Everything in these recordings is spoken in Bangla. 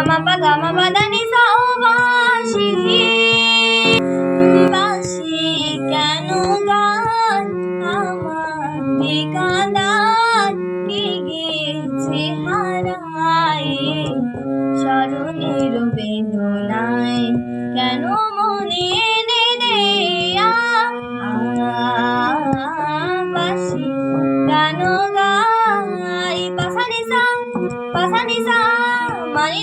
গামা পা গামা পাদা নি সা ও বাঁশি বাঁশি কেন গান আমার বেকাদার কে গেছে হারায় স্মরণের বেদনায় কেন মনে কেন গাই পাসানি সা পাসানি সা মানি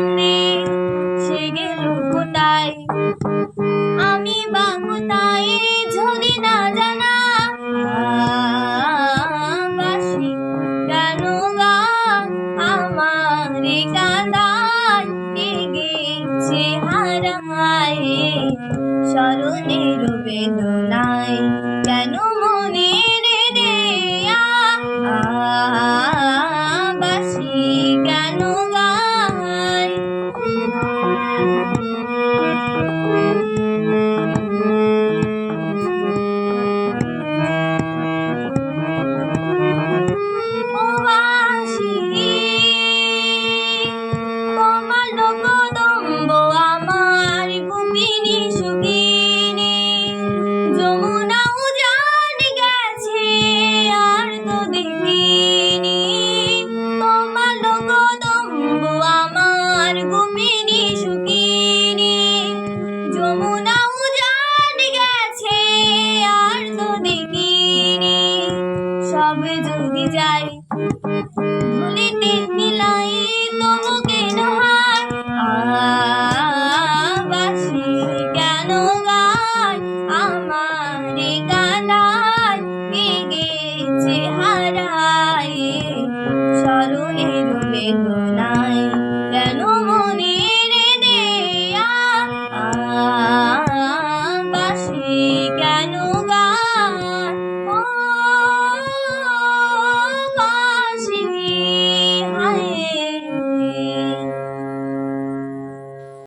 গন্ধে সে গেল কোথায়? আমি বা কোথায় যদি না জানা, বাসি কেন গা আমার কাদায় গেছে হারায়? স্মরণের বেদনায় হবে যদি যাই। ভুলিতে মিলাই তবু কেন হাই কেন গাই আমার গালাই গেছে হারাই স্মরণের মেঘ